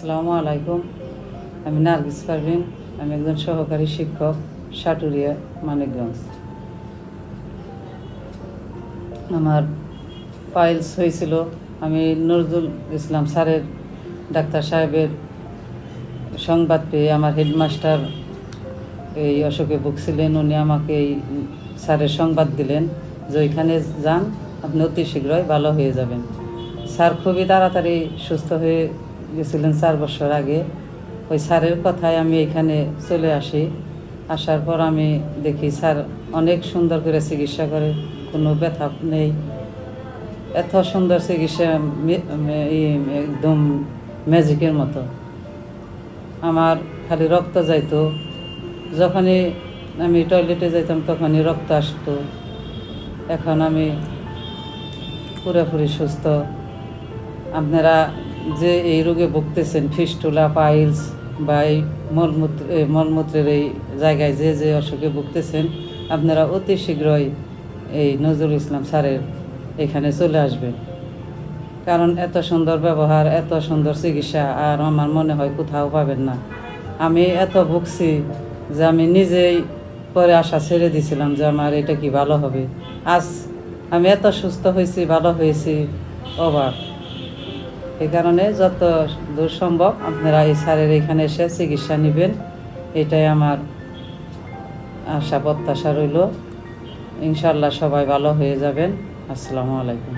আসসালামু আলাইকুম। আমি নার্গিস পারভিন, আমি একজন সহকারী শিক্ষক সাটুরিয়া, মানিকগঞ্জ। আমার পাইলস হয়েছিল, আমি নজরুল ইসলাম স্যারের, ডাক্তার সাহেবের সংবাদ পেয়ে আমার হেডমাস্টার এই অশোকে ভুগছিলেন উনি আমাকে এই স্যারের সংবাদ দিলেন যে ওইখানে যান, আপনি অতি শীঘ্রই ভালো হয়ে যাবেন। স্যার খুবই তাড়াতাড়ি সুস্থ হয়ে গেছিলেন চার বছর আগে। ওই স্যারের কথায় আমি এখানে চলে আসি। আসার পর আমি দেখি স্যার অনেক সুন্দর করে চিকিৎসা করে, কোনো ব্যথা নেই। এত সুন্দর চিকিৎসা একদম ম্যাজিকের মতো। আমার খালি রক্ত যাইতো। যখনই আমি টয়লেটে যাইতাম তখনই রক্ত আসতো। এখন আমি পুরোপুরি সুস্থ। আপনারা যে এই রোগে ভুগতেছেন, ফিস্টুলা, পাইলস বা এই মলমূত্র মলমূত্রের এই জায়গায় যে যে অসুখে ভুগতেছেন, আপনারা অতি শীঘ্রই এই নজরুল ইসলাম স্যারের এখানে চলে আসবেন। কারণ এত সুন্দর ব্যবহার, এত সুন্দর চিকিৎসা, আর আমার মনে হয় কোথাও পাবেন না। আমি এত ভুগছি যে আমি নিজেই পরে আশা ছেড়ে দিছিলাম যে আমার এটা কি ভালো হবে। আজ আমি এত সুস্থ হয়েছি, ভালো হয়েছি, অবাক। এই কারণে যত দূর সম্ভব আপনারা এই সারের এখানে এসে চিকিৎসা নেবেন, এটাই আমার আশা, প্রত্যাশা রইল। ইনশাল্লাহ সবাই ভালো হয়ে যাবেন। আসসালামু আলাইকুম।